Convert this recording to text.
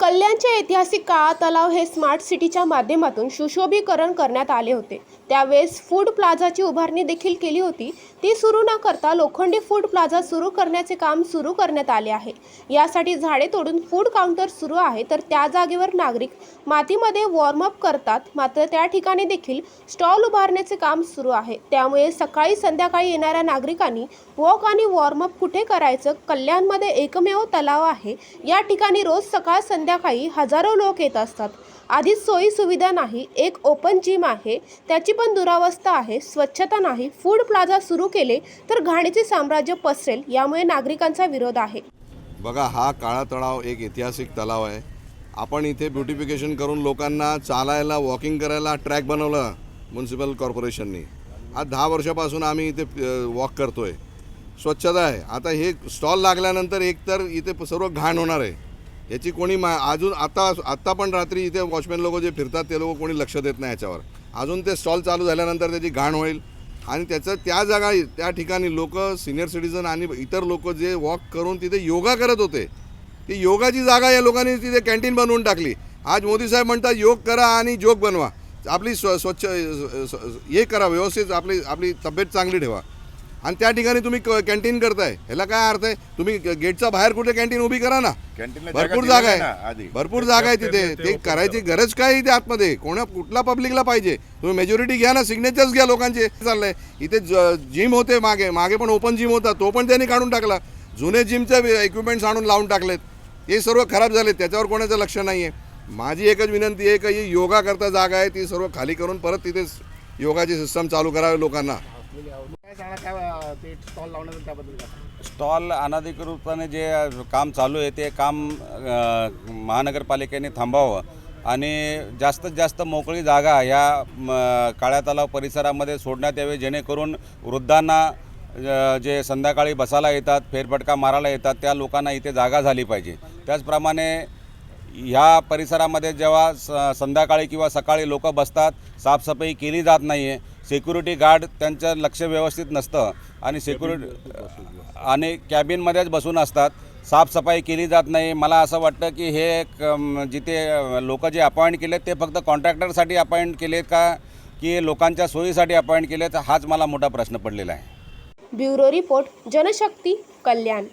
कल्याणच्या ऐतिहासिक काळा तलाव हे स्मार्ट सिटीच्या माध्यमातून सुशोभीकरण करण्यात आले होते. त्यावेळेस फूड प्लाझाची उभारणी देखील केली होती. ती सुरू न करता लोखंडी फूड प्लाझा सुरू करण्याचे काम सुरू करण्यात आले आहे. यासाठी झाडे तोडून फूड काउंटर सुरू आहे तर त्या जागेवर नागरिक मातीमध्ये वॉर्मअप करतात. मात्र त्या ठिकाणी देखील स्टॉल उभारण्याचे काम सुरू आहे. त्यामुळे सकाळी संध्याकाळी येणाऱ्या नागरिकांनी वॉक आणि वॉर्मअप कुठे करायचं? कल्याणमध्ये एकमेव तलाव आहे. या ठिकाणी रोज सकाळ संध्याकाळी हजारो लोक येत असतात. आधीच सोयी सुविधा नाही एक ओपन जिम आहे त्याची पण दुरावस्था आहे स्वच्छता नाही फूड प्लाझा सुरू केले तर घाणीचे साम्राज्य पसरेल यामुळे नागरिकांचा विरोध आहे. बघा हा काळा तळाव एक ऐतिहासिक तलाव आहे. आपण इथे ब्युटिफिकेशन करून लोकांना चालायला वॉकिंग करायला ट्रॅक बनवला म्युन्सिपल कॉर्पोरेशननी आज दहा वर्षापासून आम्ही इथे वॉक करतोय. स्वच्छता आहे. आता हे स्टॉल लागल्यानंतर एकतर इथे सर्व घाण होणार आहे. याची कोणी मा अजून आता आत्ता पण रात्री इथे वॉचमॅन लोक जे फिरतात ते लोक कोणी लक्ष देत नाही याच्यावर. अजून ते स्टॉल चालू झाल्यानंतर त्याची घाण होईल. आणि त्याचं त्या जागा त्या ठिकाणी लोक सिनियर सिटीजन आणि इतर लोक जे वॉक करून तिथे योगा करत होते. ती योगाची जागा या लोकांनी तिथे कॅन्टीन बनवून टाकली. आज मोदी साहेब म्हणतात योग करा आणि जोग बनवा. आपली स्व स्वच्छ हे करा व्यवस्थित आपली आपली तब्येत चांगली ठेवा. आणि त्या ठिकाणी तुम्ही कॅन्टीन करताय. ह्याला काय अर्थ आहे? तुम्ही गेटच्या बाहेर कुठे कॅन्टीन उभी करा ना? भरपूर जागा आहे. भरपूर जागा आहे तिथे. ते करायची गरज काय आहे इथे आतमध्ये? कोणा कुठला पब्लिकला पाहिजे? तुम्ही मेजॉरिटी घ्या ना सिग्नेचर्स घ्या लोकांचे. चाललंय. इथे जिम होते मागे. मागे पण ओपन जिम होता. तो पण त्यांनी काढून टाकला. जुने जिमचे इक्विपमेंट्स आणून लावून टाकलेत. हे सर्व खराब झाले त्याच्यावर कोणाचं लक्ष नाही आहे माझी एकच विनंती आहे का ही योगा करता जागा आहे ती सर्व खाली करून परत तिथे योगाची सिस्टम चालू करावे लोकांना. चांगला काय ते स्टॉल लावण्याचं त्याबद्दल काय? स्टॉल अनाधिकृतपणे जे काम चालू आहे ते काम अ, महानगरपालिकेने थांबावं. आणि जास्तीत जास्त मोकळी जागा या म, काळ्या तलाव परिसरामध्ये सोडण्यात यावी जेणेकरून वृद्धांना अ, जे संध्याकाळी बसायला येतात फेरफटका मारायला येतात त्या लोकांना इथे जागा झाली पाहिजे. त्याचप्रमाणे ह्या परिसरामध्ये जेव्हा स संध्याकाळी किंवा सकाळी लोक बसतात साफसफाई केली जात नाही आहे सिक्युरिटी गार्ड त्यांचं लक्ष व्यवस्थित नसतं आणि सिक्युरिटी आणि कॅबिनमध्येच बसून असतात. साफसफाई केली जात नाही. मला असं वाटतं की हे एक, जिथे लोक जे अपॉइंट केलेत ते फक्त कॉन्ट्रॅक्टरसाठी अपॉइंट केलेत का की लोकांच्या सोयीसाठी अपॉइंट केलेत हाच मला मोठा प्रश्न पडलेला आहे. Bureau report Janshakti Kalyan.